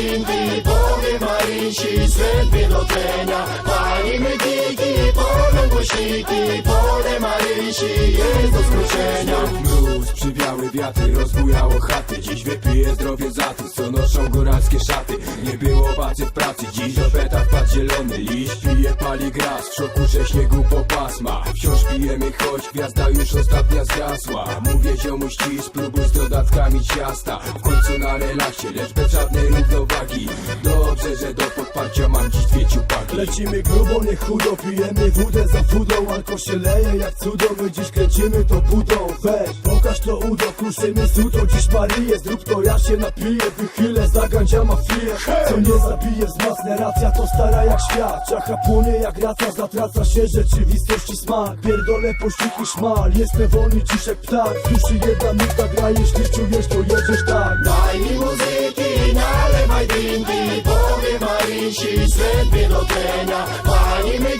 Marinki, powie Marysi, sępie do tlenia. Palimy kiki, polą głośniki, pole Marysi, jest do skruszenia. Mróz, przywiały wiatry, rozbujało chaty. Dziś wypiję zdrowie za tych, co noszą góralskie szaty. Nie było bacy w pracy, dziś do peta wpadł zielony. Liść Pije, pali gras, w szoku, że śniegu po pasma Wciąż pijemy, choć gwiazda już ostatnia zgasła. Mówię ziomuś ci, spróbuj z dodatkami ciasta. W końcu na relaksie, lecz bez żadnej równowagi. Dobrze, że do podparcia mam dziś dwie ciupaki. Lecimy grubo, nie chudo, pijemy wódę za wódą Alko się leje jak cudo, dziś kręcimy to budą Weź, pokaż to udo, kruszymy sudo Dziś Marię, zrób to, ja się napiję Wychylę za gandzia mafiję Co nie zabije, wzmacnia racja To stara jak świat, czacha płonie jak racja Zatraca się rzeczywistości smak. Pierdolę pościgu szmal, jestem wolny dziś jak ptak. W duszy jedna nuta gra, jeśli czujesz to jedziesz tak. Daj mi muzyki, nalewaj drinki, powie Marysi, sępie do tlenia. Palimy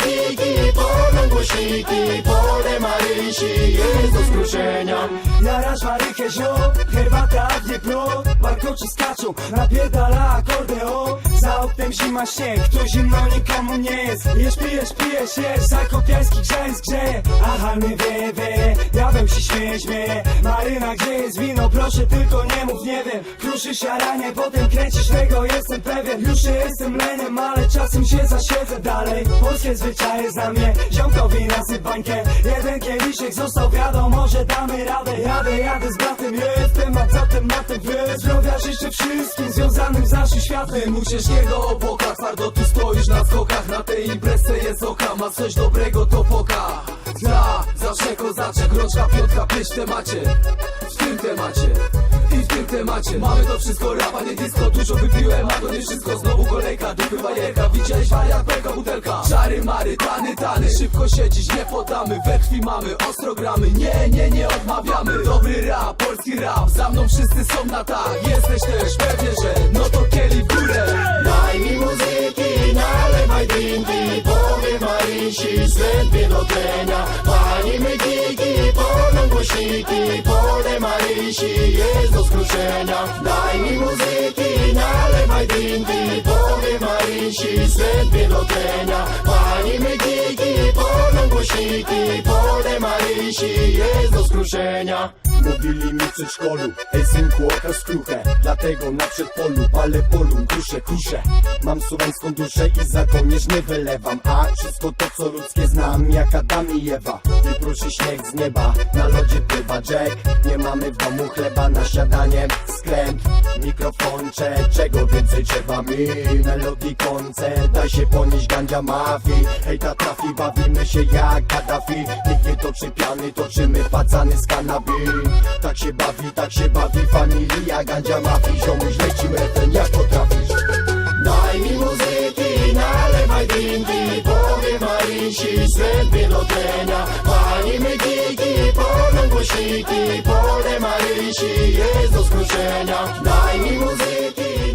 kiki, polą głośniki, pole Marysi, jest do skruszenia. Jarasz Marykę ziom, herbata w Dniepru Warkoczy skaczą, napierdala akordeon Oknem zima śnieg, tu zimno nikomu nie jest. Jesz, pijesz, pijesz, jesz, zakopiański grzęs grzeje. A halny wieje, wieje, diabeł się śmieje, śmieje Maryna, gdzie jest wino, proszę tylko nie mów, nie wiem. Kruszysz siaranie, potem kręcisz tego, jestem pewien. Już nie jestem leniem, ale czasem się zasiedzę dalej. Polskie zwyczaje znam je, ziomkowi nasyp bańkę. Jeden kieliszek został, wiadomo, że damy radę. Jadę, jadę z bratem, jest temat za tematem Wy zdrowia życzę wszystkim związanym z naszym światem. U ciężkiego obłoka, twardo tu stoisz na skokach. Na tej imprezie jest oka, ma coś dobrego to poka. Za, zawsze kozaczek, rączka, piątka, w temacie. W tym temacie temacie. Mamy to wszystko rapa, nie disco Dużo wypiłem, a to nie wszystko. Znowu kolejka, dupy bajerka. Widziałeś wariat, pęka butelka. Czary, mary, tany, tany. Szybko siedzieć, nie podamy. We krwi mamy, ostro gramy. Nie, nie, nie odmawiamy. Dobry rap, polski rap. Za mną wszyscy są na tak. Jesteś też pewnie, że No to kieli w górę. Daj mi muzyki, nalewaj drinki, powie Marysi, sępie do tlenia. Palimy kiki, polą głośniki, Daj mi muzyki, nalewaj drinki, powie Marysi, sępie do tlenia. Palimy kiki, polą głośniki, pole Marysi, jest do skruszenia. Mówili mi w przedszkolu. Ej synku, okaż skruchę Dlatego na przedpolu palę polu Kruszę, kruszę Mam słowiańską duszę i za nie wylewam. A wszystko to co ludzkie znam Jak Adam i Ewa. Proszę śnieg z nieba Na lodzie pływa Jack. Nie mamy w domu chleba na śniadanie Skręt, mikrofoncze Czego więcej trzeba? Mi Melodii Daj się ponieść gandzia mafii Hej ta trafi, bawimy się jak Gaddafi. Nikt nie toczy piany, toczymy pacany z kanabi Tak się bawi, tak się bawi familia gandzia mafii Ziomuś lecimy ten jak potrafisz Daj mi muzyki, nalewaj drinki, powie Marysi, sępie do tlenia. Palimy kiki, polą głośniki, pole Marysi, jest do skruszenia. Daj mi muzyki,